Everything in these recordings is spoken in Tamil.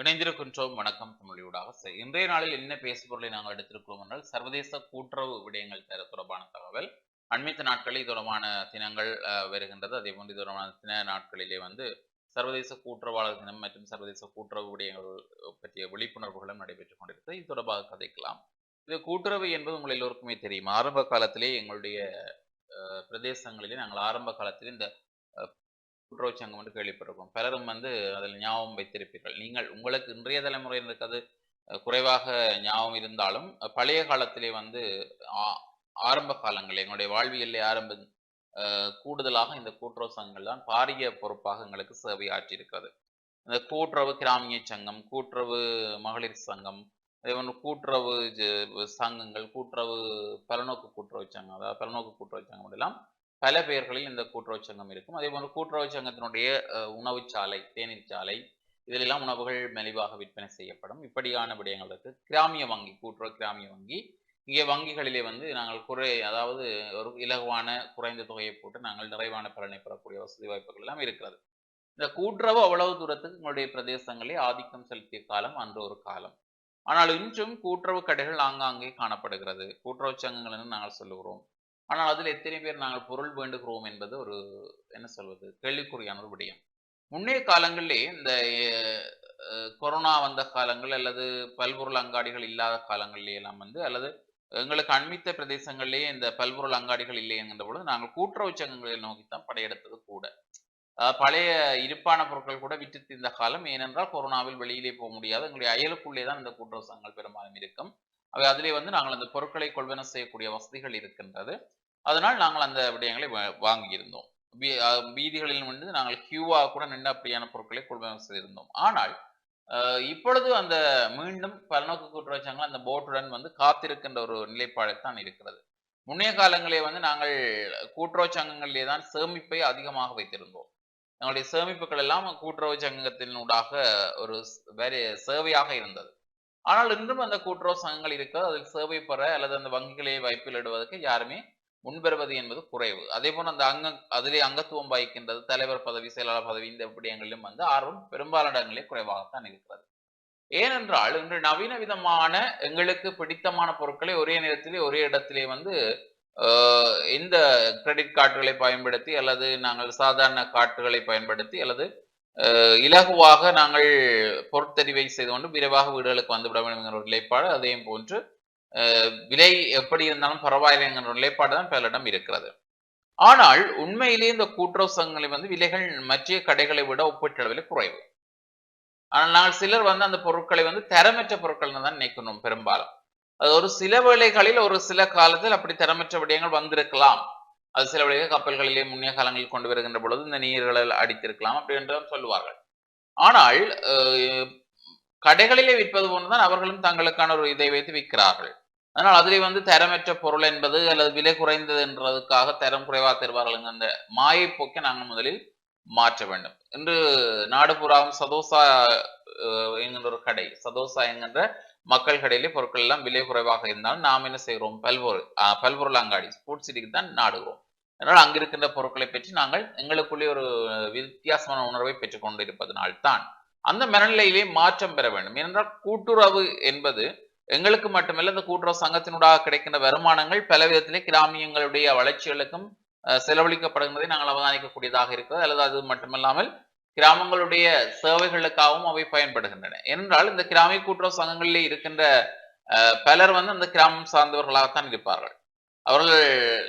இணைந்திருக்கின்றோம். வணக்கம் தமிழூடாக இன்றைய நாளில் என்ன பேசுபொருளை நாங்கள் எடுத்திருக்கிறோம் என்றால் சர்வதேச கூட்டுறவு விடயங்கள் தர தொடர்பான தகவல். அண்மைத்த நாட்களில் இது தொடர்பான தினங்கள் வருகின்றது. அதே போன்று தொடர்பான தின நாட்களிலே வந்து சர்வதேச கூட்டுறவாளர் தினம் மற்றும் சர்வதேச கூட்டுறவு விடயங்கள் பற்றிய விழிப்புணர்வுகளும் நடைபெற்றுக் கொண்டிருக்கிறது. இது தொடர்பாக கதைக்கலாம். இது கூட்டுறவு என்பது உங்கள் எல்லோருக்குமே தெரியும். ஆரம்ப காலத்திலே எங்களுடைய பிரதேசங்களிலே நாங்கள் ஆரம்ப காலத்தில் இந்த குற்ற உச்சங்கம் என்று கேள்விப்பட்டிருக்கும் பலரும் வந்து அதில் ஞாபகம் வைத்திருப்பீர்கள். நீங்கள் உங்களுக்கு இன்றைய தலைமுறையினருக்கு அது குறைவாக ஞாபகம் இருந்தாலும் பழைய காலத்திலே வந்து ஆரம்ப காலங்களில் எங்களுடைய வாழ்வியலே ஆரம்ப கூடுதலாக இந்த கூட்டுறவு சங்கங்கள் தான் பாரிய பொறுப்பாக எங்களுக்கு சேவை ஆற்றியிருக்கிறது. இந்த கூட்டுறவு கிராமிய சங்கம் கூட்டுறவு மகளிர் சங்கம் அதே போன்று கூட்டுறவு ஜ- சங்கங்கள் கூட்டுறவு பலநோக்கு கூட்டுறவு சங்கம் அதாவது பலநோக்கு கூட்டுறவு சங்கம் எல்லாம் பல பெயர்களில் இந்த கூட்டுறவு சங்கம் இருக்கும். அதே போன்று கூட்டுறவு சங்கத்தினுடைய உணவு உணவுச் சாலை தேநீர் சாலை இதிலெல்லாம் உணவுகள் மலிவாக விற்பனை செய்யப்படும். இப்படியான விடயங்கள் இருக்கு. கிராமிய வங்கி கூட்டுறவு கிராமிய வங்கி. இங்கே வங்கிகளிலே வந்து நாங்கள் குறை அதாவது ஒரு இலகுவான குறைந்த தொகையை போட்டு நாங்கள் நிறைவான பலனை பெறக்கூடிய வசதி வாய்ப்புகள் எல்லாம் இருக்கிறது. இந்த கூட்டுறவு அவ்வளவு தூரத்துக்கு உங்களுடைய பிரதேசங்களே ஆதிக்கம் செலுத்திய காலம் அன்று ஒரு காலம். ஆனால் இன்றும் கூட்டுறவு கடைகள் ஆங்காங்கே காணப்படுகிறது. கூட்டுறவு சங்கங்கள் என்று நாங்கள் சொல்லுகிறோம். ஆனால் அதில் எத்தனை பேர் நாங்கள் பொருள் வேண்டுகிறோம் என்பது ஒரு என்ன சொல்வது கேள்விக்குறியான ஒரு விடயம். முன்னைய காலங்களிலே இந்த கொரோனா வந்த காலங்கள் அல்லது பல்பொருள் அங்காடிகள் இல்லாத காலங்களிலே எல்லாம் வந்து அல்லது எங்களுக்கு அண்மித்த பிரதேசங்களிலேயே இந்த பல்பொருள் அங்காடிகள் இல்லை என்கின்ற பொழுது நாங்கள் கூட்டுறவு சங்கங்களை நோக்கித்தான் படையெடுத்தது கூட. பழைய இருப்பான பொருட்கள் கூட விற்று தீர்ந்த காலம் ஏனென்றால் கொரோனாவில் வெளியிலே போக முடியாது. எங்களுடைய அயலுக்குள்ளே தான் இந்த கூட்டுறவு சங்கங்கள் பெரும்பாலும் இருக்கும். அவை அதிலே வந்து நாங்கள் அந்த பொருட்களை கொள்வன செய்யக்கூடிய வசதிகள் இருக்கின்றது. அதனால் நாங்கள் அந்த விடயங்களை வாங்கியிருந்தோம். வீதிகளில் வந்து நாங்கள் கியூவா கூட நின்று அப்படியான பொருட்களை கொள்வன செய்திருந்தோம். ஆனால் இப்பொழுது அந்த மீண்டும் பலநோக்கு கூட்டுறவு அந்த போட்டுடன் வந்து காத்திருக்கின்ற ஒரு நிலைப்பாடைத்தான் இருக்கிறது. முன்னைய காலங்களே வந்து நாங்கள் கூட்டுறவு சங்கங்களிலே தான் சேமிப்பை அதிகமாக வைத்திருந்தோம். எங்களுடைய சேமிப்புகள் எல்லாம் கூட்டுறவு சங்கத்தினூடாக ஒரு வேற சேவையாக இருந்தது. ஆனால் இன்றும் அந்த கூட்டுறவு சங்கங்கள் இருக்கிறது. அதில் சேவை பெற அல்லது அந்த வங்கிகளை வைப்பிலிடுவதற்கு யாருமே முன்பெறுவது என்பது குறைவு. அதே போல அந்த அங்க அதிலே அங்கத்துவம் வகிக்கின்றது தலைவர் பதவி செயலாளர் பதவி இந்த விடயங்களிலும் வந்து ஆர்வம் பெரும்பாலான இடங்களே குறைவாகத்தான் இருக்கிறது. ஏனென்றால் இன்று நவீன விதமான எங்களுக்கு பிடித்தமான பொருட்களை ஒரே நேரத்திலே ஒரே இடத்திலே வந்து இந்த கிரெடிட் கார்டுகளை பயன்படுத்தி அல்லது நாங்கள் சாதாரண கார்டுகளை பயன்படுத்தி அல்லது இலகுவாக நாங்கள் பொருட்தறிவை செய்து கொண்டு விரைவாக வீடுகளுக்கு வந்துவிட வேண்டும் என்கிற ஒரு நிலைப்பாடு அதே போன்று விலை எப்படி இருந்தாலும் பரவாயில்லை என்கிற ஒரு நிலைப்பாடு தான் பலரிடம் இருக்கிறது. ஆனால் உண்மையிலேயே இந்த கூட்டுறவு சங்கங்களில் வந்து விலைகள் மற்ற கடைகளை விட ஒப்பீட்டளவில் குறைவு. ஆனால் நாங்கள் சிலர் வந்து அந்த பொருட்களை வந்து தரமற்ற பொருட்கள் தான் நினைக்கணும் பெரும்பாலும். அது ஒரு சில வேளைகளில் ஒரு சில காலத்தில் அப்படி தரமற்ற விடயங்கள் வந்திருக்கலாம். அது சில வேளைகள் கப்பல்களிலே முன்னைய காலங்களில் கொண்டு வருகின்ற பொழுது இந்த நீர்களில் அடித்திருக்கலாம் அப்படி என்றும் சொல்லுவார்கள். ஆனால் கடைகளிலே விற்பது போன்றுதான் அவர்களும் தங்களுக்கான ஒரு இதை வைத்து விற்கிறார்கள். அதனால் அதிலே வந்து தரமற்ற பொருள் என்பது அல்லது விலை குறைந்தது என்றதுக்காக தரம் குறைவா தருவார்கள் அந்த மாயை போக்கை நாங்கள் முதலில் மாற்ற வேண்டும். இன்று நாடுபுறாவும் சதோசா அஹ், என்கின்ற ஒரு கடை சதோசா என்கின்ற மக்கள் கடையிலே பொருட்கள் எல்லாம் விலை குறைவாக இருந்தாலும் நாம் என்ன செய்கிறோம்? பல்பொருள் பல்பொருள் அங்காடி ஸ்போர்ட்ஸ் சிட்டிக்கு தான் நாடுகிறோம். அதனால் அங்கிருக்கின்ற பொருட்களை பற்றி நாங்கள் எங்களுக்குள்ளே ஒரு வித்தியாசமான உணர்வை பெற்றுக்கொண்டு இருப்பதனால் தான் அந்த மனநிலையிலே மாற்றம் பெற வேண்டும். ஏனென்றால் கூட்டுறவு என்பது எங்களுக்கு மட்டுமல்ல இந்த கூட்டுறவு சங்கத்தினூடாக கிடைக்கின்ற வருமானங்கள் பல விதத்திலே கிராமியங்களுடைய வளர்ச்சிகளுக்கும் அஹ், செலவழிக்கப்படுகின்றதை நாங்கள் அவதானிக்கக்கூடியதாக இருக்கிறது. அல்லது அது மட்டுமல்லாமல் கிராமங்களுடைய சேவைகளுக்காகவும் அவை பயன்படுகின்றன. ஏனென்றால் இந்த கிராமிய கூட்டுறவு சங்கங்களிலே இருக்கின்ற அஹ், பலர் வந்து அந்த கிராமம் சார்ந்தவர்களாகத்தான் இருப்பார்கள். அவர்கள்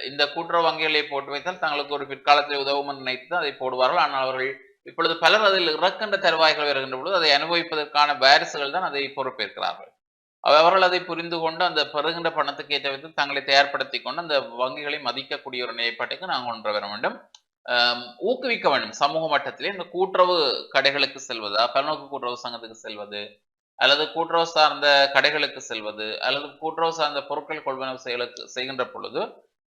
இந்த கூட்டுறவு வங்கிகளை போட்டு வைத்தால் தங்களுக்கு ஒரு பிற்காலத்தில் உதவும் என்று நினைத்து அதை போடுவார்கள். ஆனால் அவர்கள் இப்பொழுது பலர் அதில் இறக்கின்ற தருவாய்கள் வருகின்ற பொழுது அதை அனுபவிப்பதற்கான வாரிசுகள் தான் அதை பொறுப்பேற்கிறார்கள். அவர்கள் அதை புரிந்து கொண்டு அந்த பெறுகின்ற பணத்துக்கு ஏற்ற விதத்தில் தங்களை தயார்படுத்தி கொண்டு அந்த வங்கிகளை மதிக்கக்கூடிய ஒரு நிலைப்பாட்டுக்கு நாங்கள் கொண்டு வர வேண்டும். ஊக்குவிக்க வேண்டும். சமூக மட்டத்திலே இந்த கூட்டுறவு கடைகளுக்கு செல்வது பல்நோக்கு கூட்டுறவு சங்கத்துக்கு செல்வது அல்லது கூட்டுறவு சார்ந்த கடைகளுக்கு செல்வது அல்லது கூட்டுறவு சார்ந்த பொருட்கள் கொள்வனவு செயலுக்கு செய்கின்ற பொழுது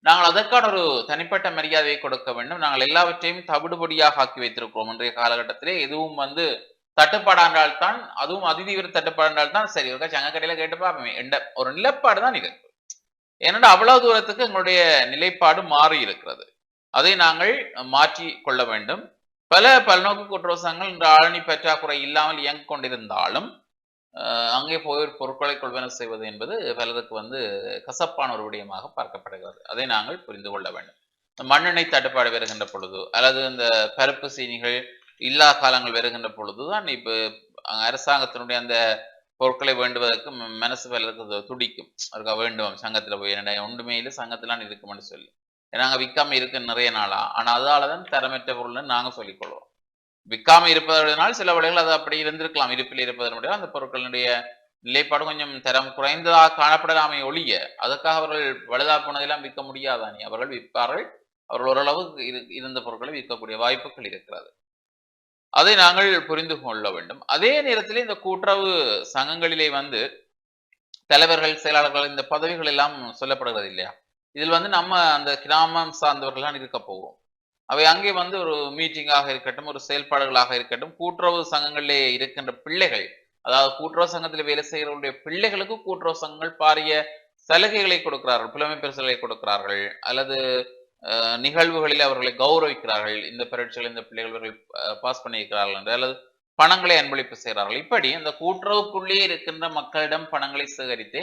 நாங்கள் அதற்கான ஒரு தனிப்பட்ட மரியாதையை கொடுக்க வேண்டும். நாங்கள் எல்லாவற்றையும் தவிடுபடியாக ஆக்கி வைத்திருக்கிறோம் இன்றைய காலகட்டத்திலே. எதுவும் வந்து தட்டுப்பாடாண்டால் தான் அதுவும் அதிதீவிர தட்டுப்பாடாண்டால் தான் சரி ஒரு சங்க கடையில கேட்டு பார்ப்போமே. என்ற ஒரு நிலைப்பாடு தான் இது. ஏன்னா அவ்வளவு தூரத்துக்கு எங்களுடைய நிலைப்பாடு மாறி இருக்கிறது. அதை நாங்கள் மாற்றி கொள்ள வேண்டும். பல பல்நோக்கு குற்றவசங்கள் இன்று ஆளணி பற்றாக்குறை இல்லாமல் இயங்கிக் கொண்டிருந்தாலும் அங்கே போய் பொருட்களை கொள்வன செய்வது என்பது பலருக்கு வந்து கசப்பான ஒரு விடயமாக பார்க்கப்படுகிறது. அதை நாங்கள் புரிந்து கொள்ள வேண்டும். மண்ணெண்ணெய் தட்டுப்பாடு வருகின்ற பொழுது அல்லது இந்த பருப்பு சீனிகள் இல்லா காலங்கள் வருகின்ற பொழுதுதான் இப்போ அரசாங்கத்தினுடைய அந்த பொருட்களை வேண்டுவதற்கு மனசு பலருக்கு துடிக்கும். அதுக்காக வேண்டும். சங்கத்தில் போய் என்னடா ஒன்றுமே இல்லை சங்கத்திலான்னு இருக்கும்னு சொல்லி. நாங்க விற்காம இருக்க நிறைய நாளா. ஆனா அதாலதான் தரமற்ற பொருள்னு நாங்க சொல்லிக்கொள்வோம் விற்காம இருப்பதனால் சில வழிகள் அது அப்படி இருந்திருக்கலாம். இருப்பில் இருப்பதனுடைய அந்த பொருட்களுடைய நிலைப்பாடு கொஞ்சம் தரம் குறைந்ததாக காணப்படலாமே ஒழிய அதுக்காக அவர்கள் வலுதா போனதெல்லாம் விற்க முடியாதானே? அவர்கள் விற்பார்கள். அவர்கள் ஓரளவு இரு- இருந்த பொருட்களை விற்கக்கூடிய வாய்ப்புகள் இருக்கிறது. அதை நாங்கள் புரிந்து கொள்ள வேண்டும். அதே நேரத்தில் இந்த கூட்டுறவு சங்கங்களிலே வந்து தலைவர்கள் செயலாளர்கள் இந்த பதவிகள் எல்லாம் சொல்லப்படுகிறது இல்லையா இதில் வந்து நம்ம அந்த கிராமம் சார்ந்தவர்கள் தான் இருக்க போகிறோம். அவை அங்கே வந்து ஒரு மீட்டிங்காக இருக்கட்டும் ஒரு செயல்பாடுகளாக இருக்கட்டும் கூட்டுறவு சங்கங்களிலே இருக்கின்ற பிள்ளைகள் அதாவது கூட்டுறவு சங்கத்தில் வேலை செய்கிறவருடைய பிள்ளைகளுக்கு கூட்டுறவு சங்கங்கள் பாரிய சலுகைகளை கொடுக்கிறார்கள் புலமை பரிசுகளை கொடுக்கிறார்கள் அல்லது நிகழ்வுகளில் அவர்களை கௌரவிக்கிறார்கள் இந்த பரீட்சையில் இந்த பிள்ளைகள் இவர்கள் பாஸ் பண்ணியிருக்கிறார்கள் என்று அல்லது பணங்களை அன்பளிப்பு செய்கிறார்கள். இப்படி இந்த கூட்டுறவுக்குள்ளே இருக்கின்ற மக்களிடம் பணங்களை சேகரித்து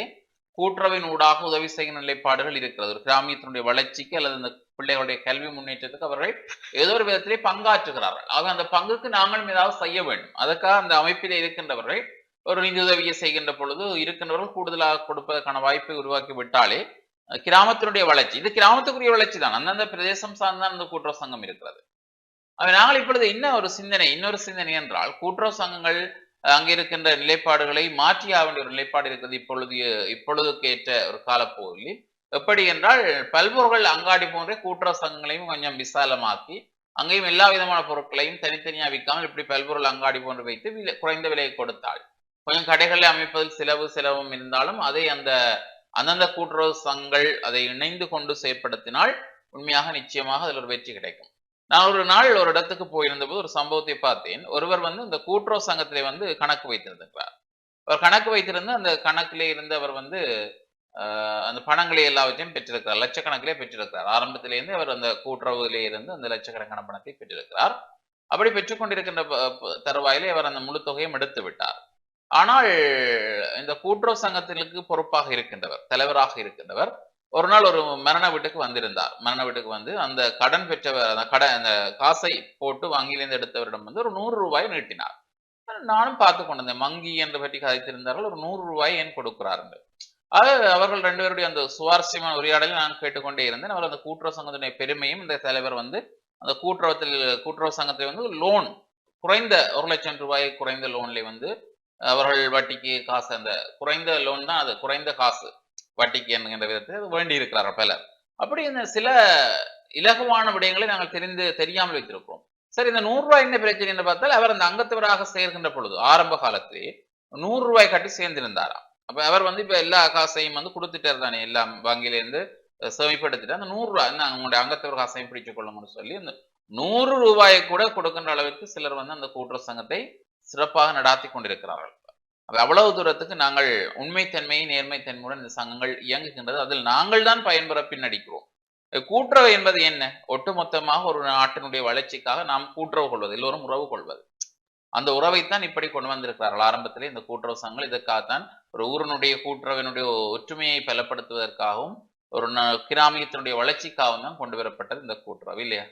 கூட்டுறவின் ஊடாக உதவி செய்யும் நிலைப்பாடுகள் இருக்கிறது. ஒரு கிராமியத்தினுடைய வளர்ச்சிக்கு அல்லது அந்த பிள்ளைகளுடைய கல்வி முன்னேற்றத்துக்கு அவர்கள் ஏதோ ஒரு விதத்திலே பங்காற்றுகிறார்கள். ஆக அந்த பங்குக்கு நாங்களும் ஏதாவது செய்ய வேண்டும். அதற்காக அந்த அமைப்பிலே இருக்கின்றவர்கள் ஒரு நிதி உதவியை செய்கின்ற பொழுது இருக்கின்றவர்கள் கூடுதலாக கொடுப்பதற்கான வாய்ப்பை உருவாக்கி விட்டாலே கிராமத்தினுடைய வளர்ச்சி இது கிராமத்துக்குரிய வளர்ச்சி தான். அந்தந்த பிரதேசம் சார்ந்தான் அந்த கூட்டுறவு சங்கம் இருக்கிறது. நாங்கள் இப்பொழுது இன்னும் ஒரு சிந்தனை இன்னொரு சிந்தனை என்றால் கூட்டுறவு சங்கங்கள் அங்கே இருக்கின்ற நிலைப்பாடுகளை மாற்றியாக வேண்டிய ஒரு நிலைப்பாடு இருக்கிறது இப்பொழுது இப்பொழுதுக்கு ஏற்ற ஒரு காலப்போதில் எப்படி என்றால் பல்பொருள் அங்காடி போன்ற கூட்டுறவு சங்கங்களையும் கொஞ்சம் விசாலமாக்கி அங்கேயும் எல்லா விதமான பொருட்களையும் தனித்தனியாக விற்காமல் இப்படி பல்பொருள் அங்காடி போன்று வைத்து விலை- குறைந்த விலையை கொடுத்தாள். கொஞ்சம் கடைகளை அமைப்பதில் செலவு செலவும் இருந்தாலும் அதை அந்த அந்தந்த கூட்டுறவு சங்கங்கள் அதை இணைந்து கொண்டு செயற்படுத்தினால் உண்மையாக நிச்சயமாக அதில் ஒரு வெற்றி கிடைக்கும். நான் ஒரு நாள் ஒரு இடத்துக்கு போயிருந்தபோது ஒரு சம்பவத்தை பார்த்தேன். ஒருவர் வந்து இந்த கூட்டுறவு சங்கத்திலே வந்து கணக்கு வைத்திருந்திருக்கிறார். அவர் கணக்கு வைத்திருந்து அந்த கணக்கிலே இருந்து அவர் வந்து அந்த பணங்களை எல்லாவற்றையும் பெற்றிருக்கிறார். லட்சக்கணக்கிலே பெற்றிருக்கிறார். ஆரம்பத்திலேருந்து அவர் அந்த கூட்டுறவுலே இருந்து அந்த லட்சக்கணக்கான பணத்தை பெற்றிருக்கிறார். அப்படி பெற்றுக்கொண்டிருக்கின்ற தருவாயிலே அவர் அந்த முழு தொகையும் எடுத்து விட்டார். ஆனால் இந்த கூட்டுறவு சங்கத்திற்கு பொறுப்பாக இருக்கின்றவர் தலைவராக இருக்கின்றவர் ஒரு நாள் ஒரு மரண வீட்டுக்கு வந்திருந்தார். மரண வீட்டுக்கு வந்து அந்த கடன் பெற்றவர் அந்த கடன் அந்த காசை போட்டு வங்கியிலிருந்து எடுத்தவரிடம் வந்து ஒரு நூறு ரூபாய் நீட்டினார். நானும் பார்த்து கொண்டிருந்தேன். மங்கி என்று பற்றி கதைத்திருந்தார்கள். ஒரு நூறு ரூபாய் ஏன் கொடுக்கிறார்கள்? அது அவர்கள் ரெண்டு பேருடைய அந்த சுவாரஸ்யமான உரையாடலை நான் கேட்டுக்கொண்டே இருந்தேன். அவர் அந்த கூட்டுறவு சங்கத்தினுடைய பெருமையும் இந்த தலைவர் வந்து அந்த கூட்டுறவத்தில் கூட்டுறவு சங்கத்தில் வந்து லோன் குறைந்த ஒரு லட்சம் ரூபாய் குறைந்த லோன்ல வந்து அவர்கள் வட்டிக்கு காசு அந்த குறைந்த லோன் தான் அது குறைந்த காசு வட்டிக்கு என்கின்ற விதத்தில் அது வேண்டி இருக்கிறார் பலர் அப்படி இந்த சில இலகுவான விடயங்களை நாங்கள் தெரிந்து தெரியாமல் வைத்திருக்கிறோம். சரி இந்த நூறு ரூபாய் என்ன பிரச்சனை என்று பார்த்தால் அவர் அந்த அங்கத்தவராக சேர்கின்ற பொழுது ஆரம்ப காலத்திலே நூறு ரூபாய் கட்டி சேர்ந்திருந்தாராம். அப்ப அவர் வந்து இப்ப எல்லா காசையும் வந்து கொடுத்துட்டாரு தானே எல்லாம் வங்கியில இருந்து சேமிப்படுத்திட்டு அந்த நூறு ரூபாய் "இந்தாங்க, உங்களுடைய அங்கத்தவர் காசையும் பிடிச்சு கொள்ளணும்னு சொல்லி அந்த நூறு ரூபாயை கூட கொடுக்கின்ற அளவிற்கு சிலர் வந்து அந்த கூட்டுறவு சங்கத்தை சிறப்பாக நடாத்தி கொண்டிருக்கிறார்கள். அப்ப அவ்வளவு தூரத்துக்கு நாங்கள் உண்மைத்தன்மையை நேர்மைத்தன்மையுடன் இந்த சங்கங்கள் இயங்குகின்றது. அதில் நாங்கள் தான் பயன்பெற பின்னடிக்கிறோம். கூட்டுறவு என்பது என்ன? ஒட்டுமொத்தமாக ஒரு நாட்டினுடைய வளர்ச்சிக்காக நாம் கூட்டுறவு கொள்வது எல்லோரும் உறவு கொள்வது. அந்த உறவைத்தான் இப்படி கொண்டு வந்திருக்கிறார்கள். ஆரம்பத்திலே இந்த கூட்டுறவு சங்கங்கள் இதற்காகத்தான் ஒரு ஊரனுடைய கூட்டுறவினுடைய ஒற்றுமையை பலப்படுத்துவதற்காகவும் ஒரு ந- கிராமியத்தினுடைய வளர்ச்சிக்காகவும் தான் கொண்டு வரப்பட்டது இந்த கூட்டுறவு இல்லையா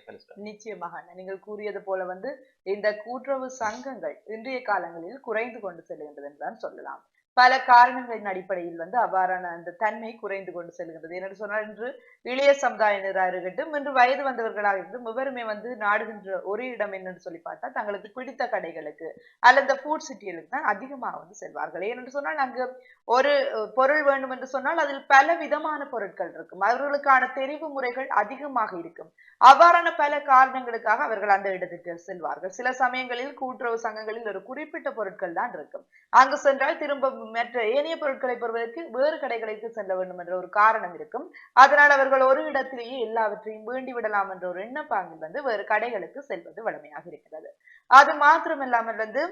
நிச்சயமாக நீங்கள் கூறியது போல வந்து இந்த கூட்டுறவு சங்கங்கள் இன்றைய காலங்களில் குறைந்து கொண்டு செல்கின்றது என்றுதான் சொல்லலாம். பல காரணங்களின் அடிப்படையில் வந்து அவ்வாறான அந்த தன்மை குறைந்து கொண்டு செல்கிறது என்று சொன்னால் இன்று இளைய சமுதாயினராக இருக்கட்டும் இன்று வயது வந்தவர்களாக இருக்கட்டும் இவருமே வந்து நாடுகின்ற ஒரே இடம் என்னன்னு சொல்லி பார்த்தா தங்களுக்கு பிடித்த கடைகளுக்கு அல்லது ஃபுட் சிட்டிகளுக்கு தான் அதிகமாக வந்து செல்வார்கள். ஏனென்று சொன்னால் அங்கு ஒரு பொருள் வேண்டும் என்று சொன்னால் அதில் பல விதமான பொருட்கள் இருக்கும். அவர்களுக்கான தெரிவு முறைகள் அதிகமாக இருக்கும். அவ்வாறான பல காரணங்களுக்காக அவர்கள் அந்த இடத்துக்கு செல்வார்கள். சில சமயங்களில் கூட்டுறவு சங்கங்களில் ஒரு குறிப்பிட்ட பொருட்கள் தான் இருக்கும். அங்கு சென்றால் திரும்ப மற்ற ஏனைய பொருட்களை பெறுவதற்கு வேறு கடைகளுக்கு செல்ல வேண்டும் என்ற ஒரு காரணம் இருக்கும். அதனால் அவர்கள் ஒரு இடத்திலேயே எல்லாவற்றையும் வேண்டி விடலாம் என்ற ஒரு எண்ணப்பாங்கில் வந்து வேறு கடைகளுக்கு செல்வது வழமையாக இருக்கிறது. அது மாத்திரமில்லாமல் வந்து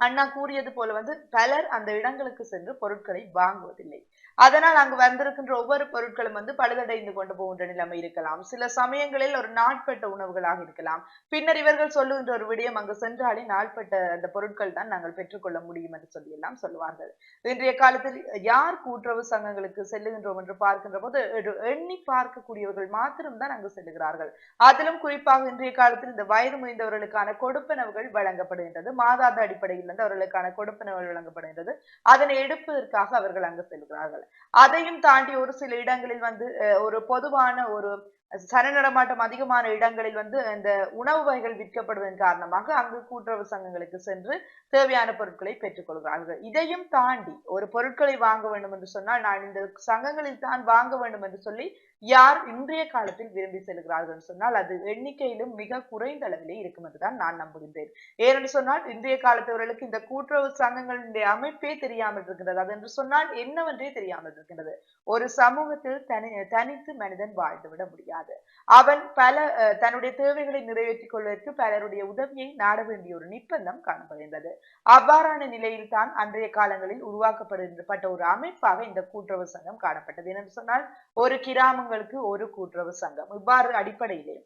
அண்ணா கூறியது போல வந்து பலர் அந்த இடங்களுக்கு சென்று பொருட்களை வாங்குவதில்லை. அதனால் அங்கு வந்திருக்கின்ற ஒவ்வொரு பொருட்களும் வந்து பழுதடைந்து கொண்டு போகின்ற நிலைமை இருக்கலாம். சில சமயங்களில் ஒரு நாட்பட்ட உணவுகளாக இருக்கலாம். பின்னர் இவர்கள் சொல்லுகின்ற ஒரு விடயம் அங்கு சென்றாலே நாட்பட்ட அந்த பொருட்கள் தான் நாங்கள் பெற்றுக்கொள்ள முடியும் என்று சொல்லி எல்லாம் சொல்லுவார்கள். இன்றைய காலத்தில் யார் கூட்டுறவு சங்கங்களுக்கு செல்லுகின்றோம் என்று பார்க்கின்ற போது எடு- எண்ணி பார்க்கக்கூடியவர்கள் மாத்திரம்தான் அங்கு செல்லுகிறார்கள். அதிலும் குறிப்பாக இன்றைய காலத்தில் இந்த வயது முயந்தவர்களுக்கான கொடுப்பனவுகள் வழங்கப்படுகின்றது. மாதாந்த அடிப்படையில் வந்து அவர்களுக்கான கொடுப்பனவுகள் வழங்கப்படுகின்றது. அதனை எடுப்பதற்காக அவர்கள் அங்கு செல்கிறார்கள். அதையும் தாண்டி ஒரு சில இடங்களில் வந்து ஒரு பொதுவான ஒரு சரநடமாட்டம் அதிகமான இடங்களில் வந்து இந்த உணவு வகைகள் விற்கப்படுவதன் காரணமாக அங்கு கூட்டுறவு சங்கங்களுக்கு சென்று தேவையான பொருட்களை பெற்றுக்கொள்கிறார்கள் இதையும் தாண்டி ஒரு பொருட்களை வாங்க வேண்டும் என்று சொன்னால் நான் இந்த சங்கங்களில் தான் வாங்க வேண்டும் என்று சொல்லி யார் இன்றைய காலத்தில் விரும்பி செல்கிறார்கள் சொன்னால் அது எண்ணிக்கையிலும் மிக குறைந்த அளவிலே இருக்கும் என்றுதான் நான் நம்புகின்றேன். ஏனென்று சொன்னால் இன்றைய காலத்தவர்களுக்கு இந்த கூட்டுறவு சங்கங்களுடைய அமைப்பே தெரியாமல் இருக்கின்றது. அது என்று சொன்னால் என்னவென்றே தெரியாமல் இருக்கின்றது. ஒரு சமூகத்தில் தனி தனித்து மனிதன் வாழ்ந்துவிட முடியாது. அவன் பல தன்னுடைய தேவைகளை நிறைவேற்றிக் கொள்வதற்கு பலருடைய உதவியை நாட வேண்டிய ஒரு நிப்பந்தம் காணப்படுகின்றது. அவ்வாறான நிலையில் தான் அன்றைய காலங்களில் உருவாக்கப்படுகின்ற ஒரு அமைப்பாக இந்த கூட்டுறவு சங்கம் காணப்பட்டது. என்று சொன்னால் ஒரு கிராமங்களுக்கு ஒரு கூட்டுறவு சங்கம். இவ்வாறு அடிப்படையிலே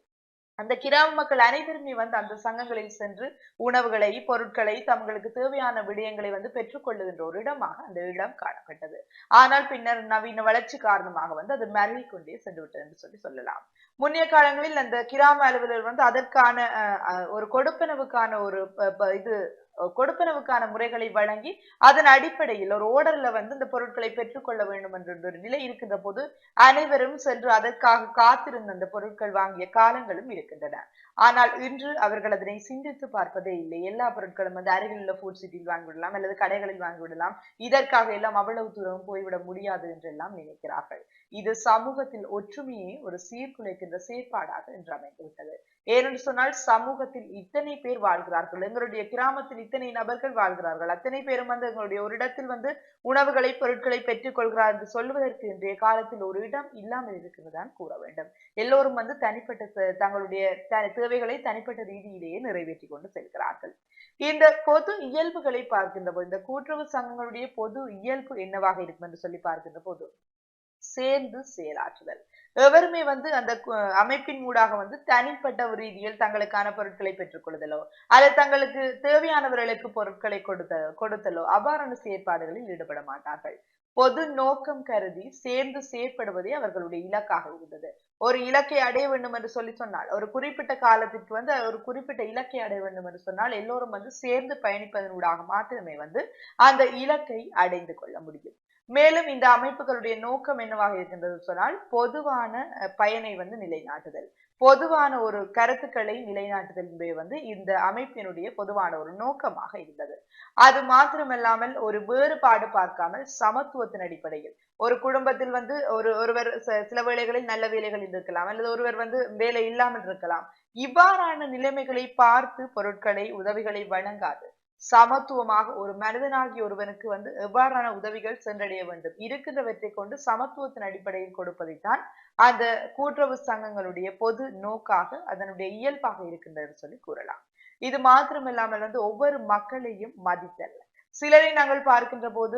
அந்த கிராம மக்கள் அனைவருமே வந்து அந்த சங்கங்களில் சென்று உணவுகளை பொருட்களை தங்களுக்கு தேவையான விடயங்களை வந்து பெற்றுக்கொள்ளுகின்ற ஒரு இடமாக அந்த இடம் காணப்பட்டது. ஆனால் பின்னர் நவீன வளர்ச்சி காரணமாக வந்து அது மருகி கொண்டே சென்று விட்டது என்று சொல்லி சொல்லலாம். முன்னைய காலங்களில் அந்த கிராம அலுவலர் வந்து அதற்கான ஒரு கொடுப்பனவுக்கான ஒரு இது கொடுப்பனவுக்கான முறைகளை வழங்கி அதன் அடிப்படையில் ஒரு ஓர்டர்ல வந்து இந்த பொருட்களை பெற்றுக்கொள்ள வேண்டும் என்ற ஒரு நிலை இருக்கின்ற போது அனைவரும் சென்று அதற்காக காத்திருந்த அந்த பொருட்கள் வாங்கிய காலங்களும் இருக்கின்றன. ஆனால் இன்று அவர்கள் அதனை சிந்தித்து பார்ப்பதே இல்லை. எல்லா பொருட்களும் வந்து அருகில் உள்ள ஃபுட் சிட்டியில் வாங்கிவிடலாம் அல்லது கடைகளில் வாங்கிவிடலாம் இதற்காக எல்லாம் அவ்வளவு தூரம் போய்விட முடியாது என்றெல்லாம் நினைக்கிறார்கள். இது சமூகத்தில் ஒற்றுமையை ஒரு சீர்குலைக்கின்ற செயற்பாடாக என்று அமைந்துவிட்டது. ஏனென்று சொன்னால் சமூகத்தில் இத்தனை பேர் வாழ்கிறார்கள். எங்களுடைய கிராமத்தில் இத்தனை நபர்கள் வாழ்கிறார்கள். அத்தனை பேரும் வந்து எங்களுடைய ஒரு இடத்தில் வந்து உணவுகளை பொருட்களை பெற்றுக் கொள்கிறார் என்று சொல்வதற்கு இன்றைய காலத்தில் ஒரு இடம் இல்லாமல் இருக்கிறதான் கூற வேண்டும். எல்லோரும் வந்து தனிப்பட்ட தங்களுடைய த- தேவைகளை தனிப்பட்ட ரீதியிலேயே நிறைவேற்றி கொண்டு செல்கிறார்கள். இந்த பொது இயல்புகளை பார்க்கின்ற போது இந்த கூட்டுறவு சங்கங்களுடைய பொது இயல்பு என்னவாக இருக்கும் என்று சொல்லி பார்க்கின்ற போது சேர்ந்து செயலாற்றுதல் எவருமே வந்து அந்த அமைப்பின் ஊடாக வந்து தனிப்பட்ட ரீதியில் தங்களுக்கான பொருட்களை பெற்றுக்கொள்ளுதலோ அல்லது தங்களுக்கு தேவையானவர்களுக்கு பொருட்களை கொடுத்த கொடுத்தலோ அவ்வாறான செயற்பாடுகளில் ஈடுபட மாட்டார்கள். பொது நோக்கம் கருதி சேர்ந்து செயற்படுவதே அவர்களுடைய இலக்காக இருந்தது. ஒரு இலக்கை அடைய வேண்டும் என்று சொல்லி சொன்னால் ஒரு குறிப்பிட்ட காலத்திற்கு வந்து ஒரு குறிப்பிட்ட இலக்கை அடைய வேண்டும் என்று சொன்னால் எல்லோரும் வந்து சேர்ந்து பயணிப்பதன் ஊடாக மாத்திரமே வந்து அந்த இலக்கை அடைந்து கொள்ள முடியும். மேலும் இந்த அமைப்புகளுடைய நோக்கம் என்னவாக இருக்கின்றது சொன்னால் பொதுவான பயனை வந்து நிலைநாட்டுதல். பொதுவான ஒரு கருத்துக்களை நிலைநாட்டுதல் என்பது வந்து இந்த அமைப்பினுடைய பொதுவான ஒரு நோக்கமாக இருந்தது. அது மாத்திரமல்லாமல் ஒரு வேறுபாடு பார்க்காமல் சமத்துவத்தின் அடிப்படையில். ஒரு குடும்பத்தில் வந்து ஒரு ஒருவர் சில வேலைகளில் நல்ல வேலைகளில் இருக்கலாம் அல்லது ஒருவர் வந்து வேலை இல்லாமல் இருக்கலாம். இவ்வாறான நிலைமைகளை பார்த்து பொருட்களை உதவிகளை வழங்காது. சமத்துவமாக ஒரு மனிதனாகிய ஒருவனுக்கு வந்து எவ்வாறான உதவிகள் சென்றடைய வேண்டும்? இருக்கின்றவற்றை கொண்டு சமத்துவத்தின் அடிப்படையில் கொடுப்பதைத்தான் அந்த கூட்டுறவு சங்கங்களுடைய பொது நோக்காக அதனுடைய இயல்பாக இருக்கின்றது சொல்லி கூறலாம். இது மாத்திரமில்லாமல் வந்து ஒவ்வொரு மக்களையும் மதித்தல். சிலரை நாங்கள் பார்க்கின்ற போது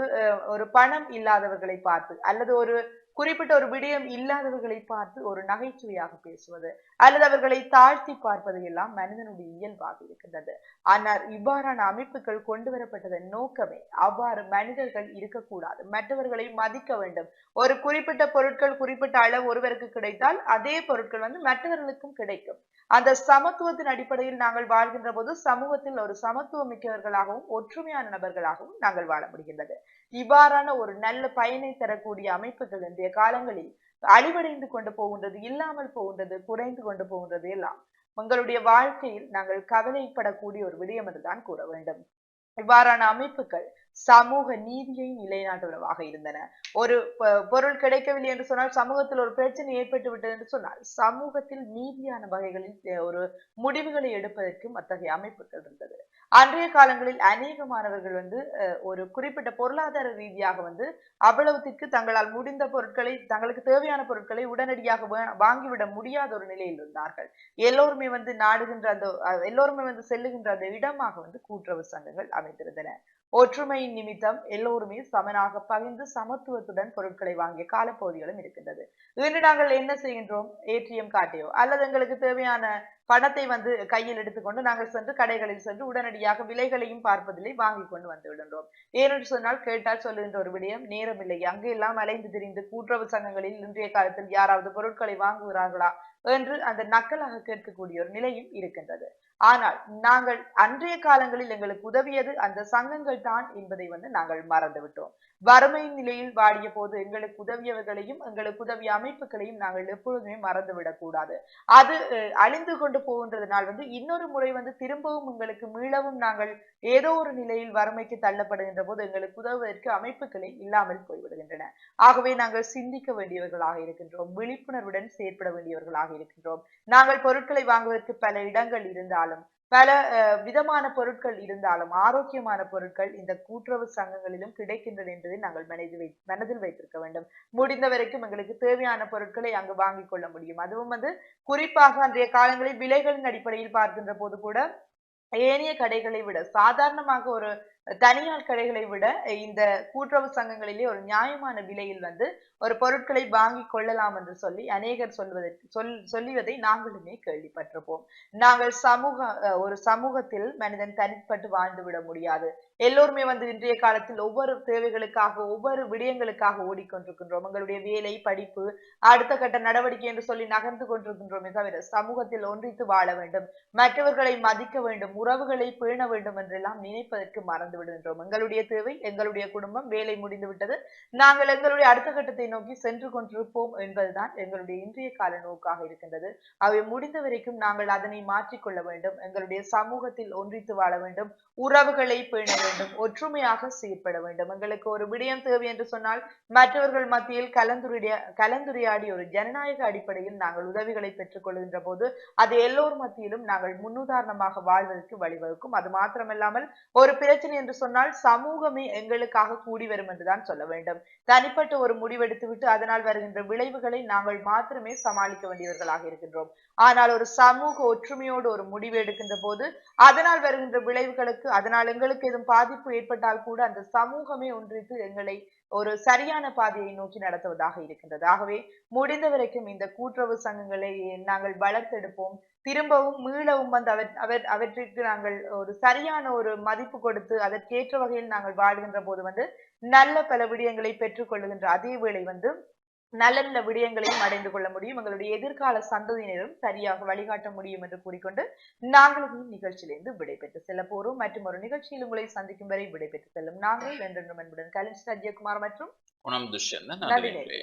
ஒரு பணம் இல்லாதவர்களை பார்த்து அல்லது ஒரு குறிப்பிட்ட ஒரு விடயம் இல்லாதவர்களை பார்த்து ஒரு நகைச்சுவையாக பேசுவது அல்லது அவர்களை தாழ்த்தி பார்ப்பது எல்லாம் மனிதனுடைய இயல்பாக இருக்கின்றது. ஆனால் இவ்வாறான அமைப்புகள் கொண்டு வரப்பட்டதன் நோக்கமே அவ்வாறு மனிதர்கள் இருக்கக்கூடாது. மற்றவர்களை மதிக்க வேண்டும். ஒரு குறிப்பிட்ட பொருட்கள் குறிப்பிட்ட அளவு ஒருவருக்கு கிடைத்தால் அதே பொருட்கள் வந்து மற்றவர்களுக்கும் கிடைக்கும். அந்த சமத்துவத்தின் அடிப்படையில் நாங்கள் வாழ்கின்ற போது சமூகத்தில் ஒரு சமத்துவம் மிக்கவர்களாகவும் ஒற்றுமையான நபர்களாகவும் நாங்கள் வாழ முடிகின்றது. இவ்வாறான ஒரு நல்ல பயனை தரக்கூடிய அமைப்புகள் என்று இன்றைய காலங்களில் அழிவடைந்து கொண்டு போகின்றது இல்லாமல் போகின்றது குறைந்து கொண்டு போகின்றது எல்லாம் உங்களுடைய வாழ்க்கையில் நாங்கள் கவலைப்படக்கூடிய ஒரு விடயம் என்றுதான் கூற வேண்டும். இவ்வாறான அமைப்புகள் சமூக நீதியை நிலைநாட்டுவனவாக இருந்தன. ஒரு பொருள் கிடைக்கவில்லை என்று சொன்னால் சமூகத்தில் ஒரு பிரச்சனை ஏற்பட்டு விட்டது என்று சொன்னால் சமூகத்தில் நீதியான வகைகளில் ஒரு முடிவுகளை எடுப்பதற்கும் அத்தகைய அமைப்புகள் இருந்தது. அன்றைய காலங்களில் அநேக மாணவர்கள் வந்து அஹ், ஒரு குறிப்பிட்ட பொருளாதார ரீதியாக வந்து அவ்வளவுத்திற்கு தங்களால் முடிந்த பொருட்களை தங்களுக்கு தேவையான பொருட்களை உடனடியாக வாங்கிவிட முடியாத ஒரு நிலையில் இருந்தார்கள். எல்லோருமே வந்து நாடுகின்ற அந்த அஹ், எல்லோருமே வந்து செல்லுகின்ற அந்த இடமாக வந்து கூட்டுறவு சங்கங்கள் அமைந்திருந்தன. ஒற்றுமையின் நிமித்தம் எல்லோருமே சமனாக பகிர்ந்து சமத்துவத்துடன் பொருட்களை வாங்கிய காலப்பகுதிகளும் இருக்கின்றது. இன்று நாங்கள் என்ன செய்கின்றோம்? ஏடிஎம் காட்டையோ அல்லது எங்களுக்கு தேவையான பணத்தை வந்து கையில் எடுத்துக்கொண்டு நாங்கள் சென்று கடைகளில் சென்று உடனடியாக விலைகளையும் பார்ப்பதில்லை வாங்கி கொண்டு வந்து விடுகின்றோம். ஏனென்று சொன்னால் கேட்டால் சொல்லுகின்ற ஒரு விடயம் நேரமில்லை அங்கு எல்லாம் அலைந்து திரிந்து கூட்டுறவு சங்கங்களில் இன்றைய காலத்தில் யாராவது பொருட்களை வாங்குகிறார்களா? என்று அந்த நக்கலாக கேட்கக்கூடிய ஒரு நிலையும் இருக்கின்றது. ஆனால் நாங்கள் அன்றைய காலங்களில் எங்களுக்கு உதவியது அந்த சங்கங்கள் தான் என்பதை வந்து நாங்கள் மறந்து விட்டோம். வறுமை நிலையில் வாடிய போது எங்களுக்கு உதவியவர்களையும் எங்களுக்கு உதவிய அமைப்புகளையும் நாங்கள் எப்பொழுதுமே மறந்துவிடக்கூடாது அது அழிந்து கொண்டு போகின்றதுனால் வந்து இன்னொரு முறை வந்து திரும்பவும் எங்களுக்கு மீளவும் நாங்கள் ஏதோ ஒரு நிலையில் வறுமைக்கு தள்ளப்படுகின்ற போது எங்களுக்கு உதவுவதற்கு அமைப்புகளை இல்லாமல் போய்விடுகின்றன. ஆகவே நாங்கள் சிந்திக்க வேண்டியவர்களாக இருக்கின்றோம். விழிப்புணர்வுடன் செயற்பட வேண்டியவர்களாக இருக்கின்றோம். நாங்கள் பொருட்களை வாங்குவதற்கு பல இடங்கள் இருந்தால் இருந்தாலும் பல விதமான பொருட்கள் இருந்தாலும் ஆரோக்கியமான பொருட்கள் இந்த கூட்டுறவு சங்கங்களிலும் கிடைக்கின்றன என்பதை நாங்கள் மனதில் வை மனதில் வைத்திருக்க வேண்டும். முடிந்த வரைக்கும் எங்களுக்கு தேவையான பொருட்களை அங்கு வாங்கிக் கொள்ள முடியும். அதுவும் வந்து குறிப்பாக அன்றைய காலங்களில் விலைகளின் அடிப்படையில் பார்க்கின்ற போது கூட ஏனைய கடைகளை விட சாதாரணமாக ஒரு தனியார் கடைகளை விட இந்த கூட்டுறவு சங்கங்களிலே ஒரு நியாயமான விலையில் வந்து ஒரு பொருட்களை வாங்கி கொள்ளலாம் என்று சொல்லி அநேகர் சொல்வதற்கு சொல் சொல்லுவதை நாங்களுமே கேள்விப்பட்டிருப்போம். நாங்கள் சமூக அஹ், ஒரு சமூகத்தில் மனிதன் தனிப்பட்டு வாழ்ந்து விட முடியாது. எல்லோருமே வந்து இன்றைய காலத்தில் ஒவ்வொரு தேவைகளுக்காக ஒவ்வொரு விடயங்களுக்காக ஓடிக்கொண்டிருக்கின்றோம். எங்களுடைய வேலை படிப்பு அடுத்த கட்ட நடவடிக்கை என்று சொல்லி நகர்ந்து கொண்டிருக்கின்றோமே. தவிர சமூகத்தில் ஒன்றித்து வாழ வேண்டும். மற்றவர்களை மதிக்க வேண்டும். உறவுகளை பேண வேண்டும் என்றெல்லாம் நினைப்பதற்கு மறந்து விடுகின்றோம். எங்களுடைய தேவை எங்களுடைய குடும்பம் வேலை முடிந்து விட்டது. நாங்கள் எங்களுடைய அடுத்த கட்டத்தை நோக்கி சென்று கொண்டிருப்போம் என்பதுதான் எங்களுடைய இன்றைய கால நோக்காக இருக்கின்றது. அவை முடிந்த வரைக்கும் நாங்கள் அதனை மாற்றிக்கொள்ள வேண்டும். எங்களுடைய சமூகத்தில் ஒன்றித்து வாழ வேண்டும். உறவுகளை பேண வேண்டும் ஒற்றுமையாக செயற்பட வேண்டும். எங்களுக்கு ஒரு விடயம் தேவை என்று சொன்னால் மற்றவர்கள் மத்தியில் கலந்துரையா கலந்துரையாடி ஒரு ஜனநாயக அடிப்படையில் நாங்கள் உதவிகளை பெற்றுக் கொள்கின்ற போது அது எல்லோர் மத்தியிலும் நாங்கள் முன்னுதாரணமாக வாழ்வதற்கு வழிவகுக்கும். அது மாத்திரமல்லாமல் ஒரு பிரச்சனை என்று சொன்னால் சமூகமே எங்களுக்காக கூடி வரும் என்றுதான் சொல்ல வேண்டும். தனிப்பட்ட ஒரு முடிவெடுத்துவிட்டு அதனால் வருகின்ற விளைவுகளை நாங்கள் மாத்திரமே சமாளிக்க வேண்டியவர்களாக இருக்கின்றோம். ஆனால் ஒரு சமூக ஒற்றுமையோடு ஒரு முடிவு எடுக்கின்ற போது அதனால் வருகின்ற விளைவுகளுக்கு அதனால் எங்களுக்கு எதுவும் பாதிப்பு ஏற்பட்டால் கூட அந்த சமூகமே ஒன்றித்து எங்களை ஒரு சரியான பாதையை நோக்கி நடத்துவதாக இருக்கின்றது. ஆகவே முடிந்த வரைக்கும் இந்த கூட்டுறவு சங்கங்களை நாங்கள் வளர்த்தெடுப்போம். திரும்பவும் மீளவும் வந்து அவர் அவர் அவற்றிற்கு நாங்கள் ஒரு சரியான ஒரு மதிப்பு கொடுத்து அதற்கேற்ற வகையில் நாங்கள் வாழ்கின்ற போது வந்து நல்ல பல விடயங்களை பெற்றுக்கொள்ளுகின்ற அதே வேளை வந்து நல்ல நல்ல விடயங்களையும் அடைந்து கொள்ள முடியும். எங்களுடைய எதிர்கால சந்ததியினரும் சரியாக வழிகாட்ட முடியும் என்று கூறிக்கொண்டு நாங்களும் நிகழ்ச்சியிலிருந்து விடைபெற்று செல்ல போறோம். மற்றும் ஒரு நிகழ்ச்சியில் உங்களை சந்திக்கும் வரை விடைபெற்று செல்லும் நாங்கள். என்றென்றும் அன்புடன் கலின் சத்யகுமார் மற்றும் நேயர்களே.